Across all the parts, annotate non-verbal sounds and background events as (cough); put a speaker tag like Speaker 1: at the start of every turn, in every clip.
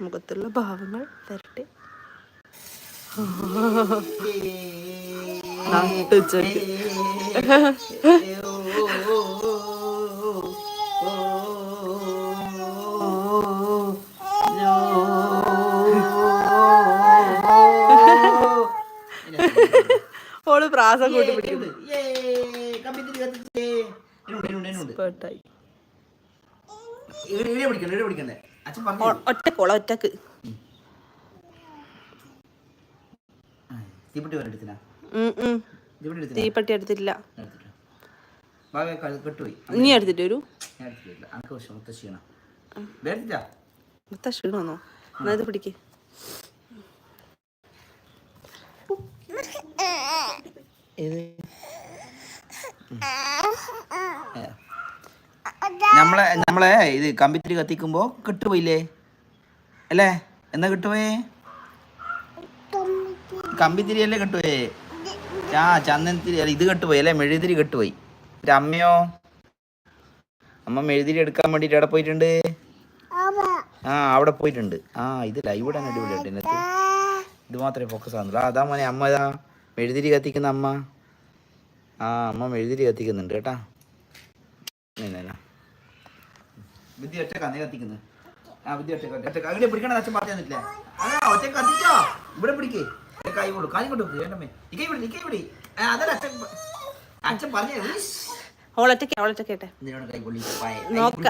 Speaker 1: മുഖത്തുള്ള ഭാവങ്ങൾ വരട്ടെ. നട്ടുച്ചക്ക്. (laughs) ഓൾ പ്രാസം കൂട്ടി ഒറ്റക്കോള ഒറ്റയ്ക്ക്
Speaker 2: തീപ്പെട്ടി എടുത്തില്ല
Speaker 1: നീ
Speaker 2: എടുത്തിട്ട്
Speaker 1: വരൂ.
Speaker 2: ഞാൻ എടുത്തിട്ടില്ല അനക്ക് പക്ഷെ മൊത്തം ക്ഷീണം എടുത്തിട്ടാ?
Speaker 1: മൊത്തം ക്ഷീണമെന്നോ എന്നാ ഇത് പിടിക്ക്.
Speaker 2: നമ്മളെ നമ്മളെ ഇത് കമ്പിത്തിരി കത്തിക്കുമ്പോ കിട്ടുപോയില്ലേ? അല്ലേ? എന്നാ കിട്ടുപോയേ കമ്പിത്തിരി അല്ലേ കിട്ടുപോയേ ആ ചന്ദനത്തിരി ഇത് കെട്ടുപോയി അല്ലേ? മെഴുതിരി കെട്ടുപോയി. അമ്മയോ? അമ്മ മെഴുതിരി എടുക്കാൻ വേണ്ടിട്ട് എവിടെ പോയിട്ടുണ്ട്? ആ അവിടെ പോയിട്ടുണ്ട്. ആ ഇത് അടിപൊളിയായിട്ട് ഇതിനകത്ത്. ഇത് മാത്രമേ ഫോക്കസ് ആകുന്നുള്ളൂ അതാ മോനെ അമ്മ ഇതാ മെഴുതിരി കത്തിക്കുന്ന അമ്മ. ആ അമ്മ മെഴുതിരി കത്തിക്കുന്നുണ്ട് കേട്ടാ. ആ പിടിക്കണ അച്ഛൻ പറഞ്ഞു തന്നിട്ടില്ല. ഒറ്റ കത്തിച്ചോ. ഇവിടെ പിടിക്ക്. കൈ കൊണ്ടു അതല്ല അച്ഛൻ പറഞ്ഞു
Speaker 1: ഓളൊറ്റക്ക് ഓളൊറ്റക്കേട്ടെ നോക്ക.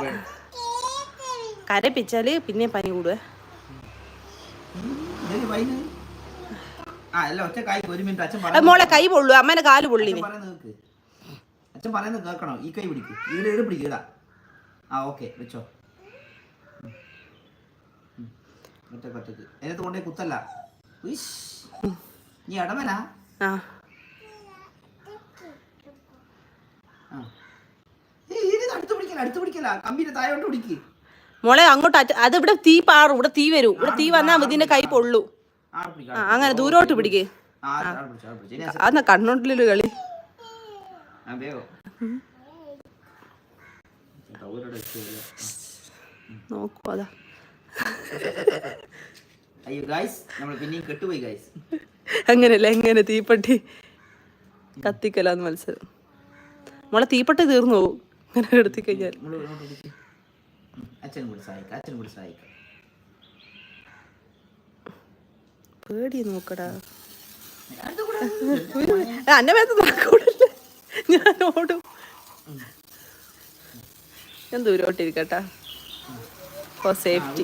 Speaker 1: കരപ്പിച്ചാൽ പിന്നെ പനി കൂടുവേ. മോളെ കൈ പൊള്ളു അമ്മേനെ കാൽ പൊള്ളി
Speaker 2: അച്ഛൻ പറയുന്നത് കേൾക്കണോ. ഈ കൈ പിടിക്ക്. ഇവിടെ പിടിക്കുക ആ ഓക്കെ വെച്ചോ. ഒറ്റയ്ക്ക് ഒറ്റയ്ക്ക്. അതിനകത്ത് കൊണ്ടേ കുത്തല്ല. നീ ഇടമനാ ഇത്
Speaker 1: മോളെ അങ്ങോട്ട് അത് ഇവിടെ തീ പാറും. ഇവിടെ തീ വരും. ഇവിടെ തീ വന്നാൽ മതി കൈ പൊള്ളു. അങ്ങനെ ദൂരോട്ട് പിടിക്ക്.
Speaker 2: അന്ന അച്ഛൻ-
Speaker 1: അതെന്നാ കളി. നോക്കൂ അതാ.
Speaker 2: അയ്യോ ഗൈസ് നമ്മൾ പിന്നെയും കെട്ടുപോയി ഗൈസ്
Speaker 1: അങ്ങനെയല്ല എങ്ങനെ തീപ്പെട്ടി? കത്തിക്കലാന്ന് മത്സരം. നമ്മളെ തീപ്പെട്ടി തീർന്നു പോകും. അങ്ങനെ എടുത്തി കഴിഞ്ഞാൽ.
Speaker 2: അച്ഛനും കൂടി സഹായിക്കാം അച്ഛനും കൂടി സഹായിക്കാം.
Speaker 1: പേടി നോക്കടാ. എന്റെ മേത്ത് നോക്കൂടല്ലേ ഞാൻ ഓടും ഞാൻ ദൂരോട്ടിരിക്കട്ടാ. ഫോർ സേഫ്റ്റി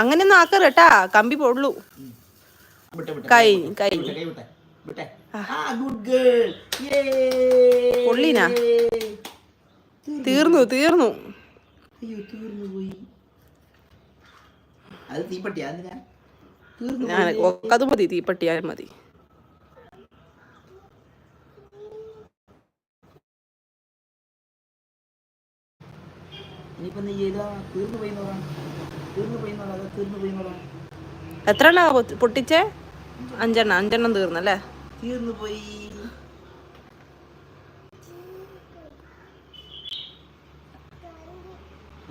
Speaker 1: അങ്ങനെയൊന്നും ആക്കറട്ടാ കമ്പി പൊള്ളു. കൈ, കൈ. പൊള്ളിനാ? തീർന്നു. തീർന്നു.
Speaker 2: അയ്യോ തീർന്നു പോയി. അത് തീപ്പട്ടിയാ? എന്തിനാ
Speaker 1: ഞാൻ. ഒക്കത് മതി തീപ്പെട്ടിയാലും മതി. എത്ര എണ്ണ പൊട്ടിച്ചേ? അഞ്ചെണ്ണം അഞ്ചെണ്ണം തീർന്നല്ലേ?
Speaker 2: തീർന്നു പോയി.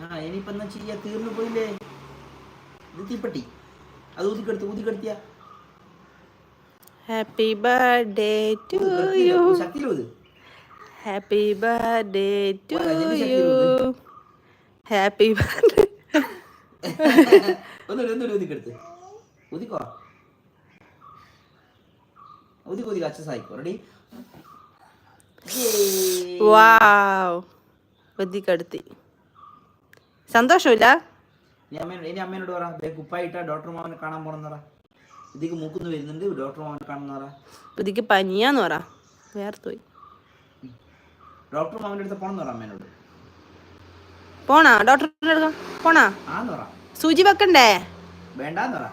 Speaker 2: ആ ഇനിയിപ്പോ എന്നാ ചെയ്യാ? തീർന്നു പോയില്ലേ? ഇത് തീപ്പട്ടി അത് ഊതിക്കെടുത്ത് ഊതിക്കെടുത്തിയാ.
Speaker 1: ഹാപ്പി ബർത്ത്ഡേ ടു യു
Speaker 2: ശക്തിയിൽ ഊത്
Speaker 1: happy birthday to you happy birthday
Speaker 2: ഒന്നുകൂടി ഒന്നുകൂടി ഊതിക്കെടുത്ത്. ഊതിക്കോ? ഊതി ഊതി അച്ഛൻ സഹായിക്കോ. റെഡി
Speaker 1: വാവ് ഊതിക്കെടുത്തി. സന്തോഷമില്ല?
Speaker 2: ഇനി അമ്മേനോട് ഇനി അമ്മേനോട് പറ ദേ കുപ്പായിട്ട ഡോക്ടർ മാമനെ കാണാൻ പോണെന്നറ ഇതിക്ക് മൂക്കുന്ന് വരുന്നുണ്ട് ഡോക്ടർ മാമനെ കാണുന്നറ
Speaker 1: ഇതിക്ക് പനിയാന്ന് പറ. വേർത്തോയി
Speaker 2: ഡോക്ടർ മാമന്റെ അടുത്ത് പോണെന്ന് പറ അമ്മേനോട്.
Speaker 1: പോണാ? ഡോക്ടറിന്റെ അടുക്ക പോണാ?
Speaker 2: ആന്ന് പറ.
Speaker 1: സൂചി വെക്കണ്ടേ?
Speaker 2: വേണ്ടാന്ന് പറ.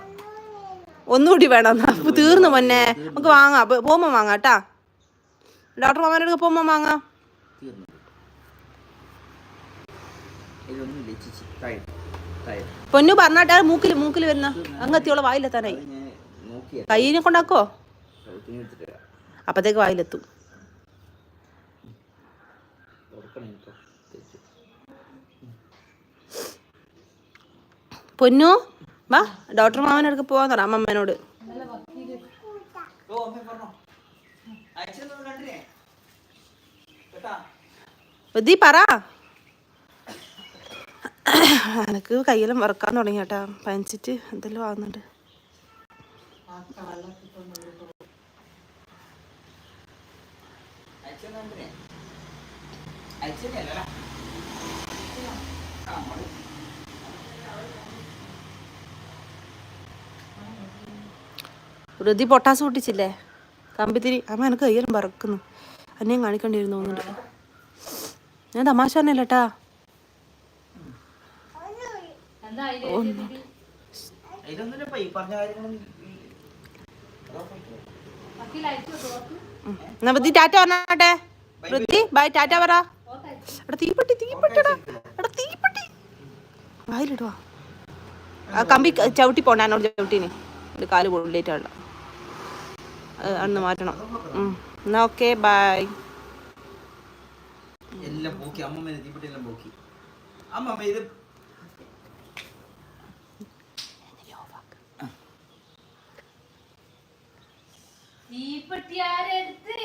Speaker 1: ഒന്നുകൂടി വേണം അപ്പൊ തീർന്നു പൊന്നെ. നമുക്ക് വാങ്ങാം. പോകുമ്പോ വാങ്ങാം കേട്ടാ. ഡോക്ടർ മാമാന്റെ അടുക്ക പോകുമ്പോ വാങ്ങാം.
Speaker 2: ഇതൊന്നും ലക്ഷിച്ചു താഴെ.
Speaker 1: പൊന്നു പറഞ്ഞാട്ടാ മൂക്കിൽ മൂക്കിൽ വരുന്ന അങ്ങത്തിയുള്ള വായിലെത്താനായി.
Speaker 2: കൈനെ
Speaker 1: കയ്യിനെ കൊണ്ടാക്കോ. അപ്പത്തേക്ക് വായിലെത്തും. പൊന്നു വാ ഡോക്ടർ മാമനടുക്ക് പോവാന്ന് പറ അമ്മമ്മേനോട്.
Speaker 2: ഓ, അമ്മേ പറഞ്ഞോ. അയച്ചതൊന്നും കണ്ടില്ലേ?
Speaker 1: ബുദ്ധി പറ. എനക്ക് കയ്യെല്ലാം വറക്കാൻ തുടങ്ങി കേട്ടാ പനിച്ചിട്ട് എന്തെല്ലാം ആവുന്നുണ്ട്.
Speaker 2: അയച്ചതൊന്നും കണ്ടില്ലേ? അയച്ചതല്ലേ? ആ, നമ്മൾ
Speaker 1: വൃതി പൊട്ടാസ് പൊട്ടിച്ചില്ലേ? കമ്പിത്തിരി. അമ്മ എനിക്ക് കയ്യെല്ലാം വറക്കുന്നു. അന്നെയും കാണിക്കേണ്ടിയിരുന്നു തോന്നുന്നുണ്ട്. ഞാൻ തമാശ പറഞ്ഞല്ലേട്ടാ
Speaker 2: ഇതൊന്നുമില്ല ഇപ്പൊ ഈ പറഞ്ഞ കാര്യങ്ങളൊന്നും ഈ- അതാ പോയിട്ട്.
Speaker 1: ഉം. എന്നാ ടാറ്റ പറഞ്ഞാട്ടെ? ബൈ ടാറ്റ പറ. എടാ തീപ്പെട്ടി തീപ്പെട്ടിടാ. എടാ തീപ്പെട്ടി. വായിലിടുവാ. ആ കമ്പി ചവിട്ടി പോണ്ട എന്നോട് ചവിട്ടീന്. ഒരു കാൽ പൊള്ളിട്ടുള്ള അന്ന് മാറ്റണം. എന്നാ ഓക്കെ ബൈ.
Speaker 2: എല്ലാം പോക്കി അമ്മ തീപ്പെട്ടി എല്ലാം പോക്കി. അമ്മ ഇത് തീപ്പെട്ടിയാരെടുത്ത്